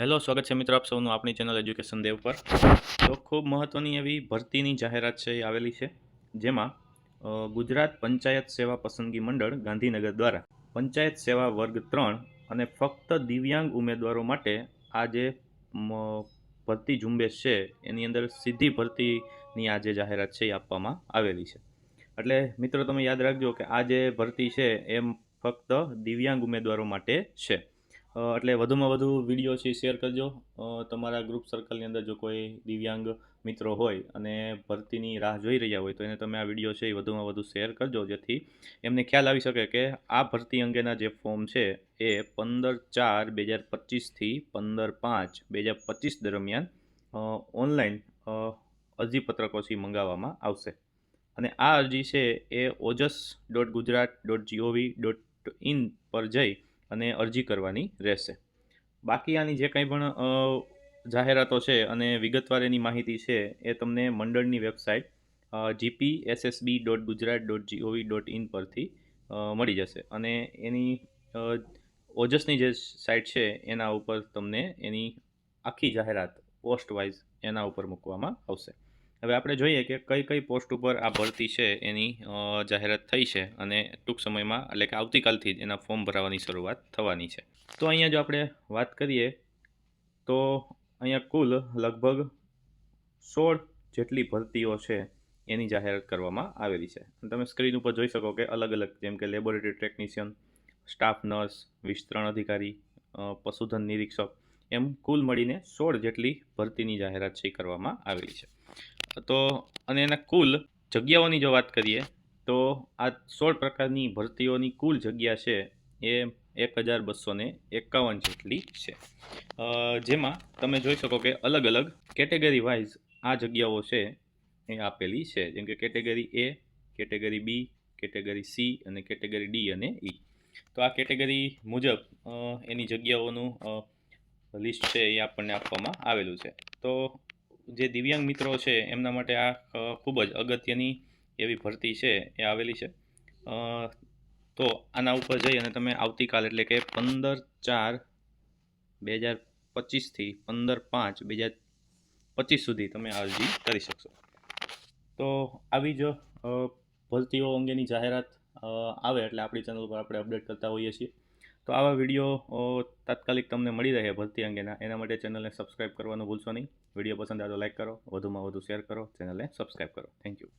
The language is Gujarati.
હેલો, સ્વાગત છે મિત્રો આપ સૌનું આપણી ચેનલ એજ્યુકેશન દેવ પર. તો ખૂબ મહત્ત્વની એવી ભરતીની જાહેરાત છે, એ આવેલી છે, જેમાં ગુજરાત પંચાયત સેવા પસંદગી મંડળ ગાંધીનગર દ્વારા પંચાયત સેવા વર્ગ ત્રણ અને ફક્ત દિવ્યાંગ ઉમેદવારો માટે આ જે ભરતી ઝુંબેશ છે, એની અંદર સીધી ભરતીની આ જે જાહેરાત છે, એ આપવામાં આવેલી છે. એટલે મિત્રો, તમે યાદ રાખજો કે આ જે ભરતી છે, એમ ફક્ત દિવ્યાંગ ઉમેદવારો માટે છે. એટલે વધુમાં વધુ વીડિયો છે શેર કરજો. તમારા ગ્રુપ સર્કલની અંદર જો કોઈ દિવ્યાંગ મિત્રો હોય અને ભરતીની રાહ જોઈ રહ્યા હોય તો એને તમે આ વીડિયો છે એ વધુમાં વધુ શેર કરજો, જેથી એમને ખ્યાલ આવી શકે કે આ ભરતી અંગેના જે ફોર્મ છે એ પંદર ચાર બે હજાર પચીસથી પંદર પાંચ બે હજાર પચીસ દરમિયાન ઓનલાઈન અરજીપત્રકોથી મંગાવવામાં આવશે. અને આ અરજી છે એ Ojas dot Gujarat dot GOV dot in પર જઈ અને અરજી કરવાની રહેશે. બાકી આની જે કંઈ પણ જાહેરાતો છે અને વિગતવાર એની માહિતી છે એ તમને મંડળની website GP SSB dot Gujarat dot GOV dot in પરથી મળી જશે. અને એની ઓજસની જે સાઇટ છે એના ઉપર તમને એની આખી જાહેરાત પોસ્ટ વાઇઝ એના ઉપર મૂકવામાં આવશે. હવે આપણે જોઈએ કે કઈ કઈ પોસ્ટ ઉપર આ ભરતી છે એની જાહેરાત થઈ છે અને ટૂંક સમયમાં, એટલે કે આવતીકાલથી જ એના ફોર્મ ભરાવાની શરૂઆત થવાની છે. તો અહીંયા જો આપણે વાત કરીએ, તો અહીંયા કુલ લગભગ સોળ જેટલી ભરતીઓ છે એની જાહેરાત કરવામાં આવેલી છે. તમે સ્ક્રીન ઉપર જોઈ શકો કે અલગ અલગ, જેમ કે લેબોરેટરી ટેકનિશિયન, સ્ટાફ નર્સ, વિસ્તરણ અધિકારી પશુધન નિરીક્ષક, એમ કુલ મળીને સોળ જેટલી ભરતીની જાહેરાત છે કરવામાં આવેલી છે. તો અને એના કુલ જગ્યાઓની જો વાત કરીએ, તો આ સોળ પ્રકારની ભરતીઓની કુલ જગ્યા છે એ એક હજાર બસો એકાવન જેટલી છે. જેમાં તમે જોઈ શકો કે અલગ અલગ કેટેગરી વાઇઝ આ જગ્યાઓ છે એ આપેલી છે. જેમ કે category A, category B, category C અને કેટેગરી ડી અને ઈ. તો આ કેટેગરી મુજબ એની જગ્યાઓનું લિસ્ટ છે એ આપણને આપવામાં આવેલું છે. તો જે દિવ્યાંગ મિત્રો છે, એમના માટે આ ખૂબ જ અગત્યની એવી ભરતી છે, એ આવેલી છે. તો આના ઉપર જઈ અને તમે આવતીકાલ એટલે કે પંદર ચાર બે હજાર પચીસથી પંદર પાંચ બે હજાર પચીસ સુધી તમે અરજી કરી શકશો. તો આવી જ ભરતીઓ અંગેની જાહેરાત આવે એટલે આપણી ચેનલ પર આપણે અપડેટ કરતા હોઈએ છીએ. તો આવા વીડિયો તાત્કાલિક તમને મળી રહે ભરતી અંગેના. એના માટે ચેનલને સબસ્ક્રાઈબ કરવાનું ભૂલશો નહીં. વીડિયો પસંદ આવે તો લાઇક કરો, વધુમાં વધુ શેર કરો, ચેનલને સબસ્ક્રાઈબ કરો. Thank you.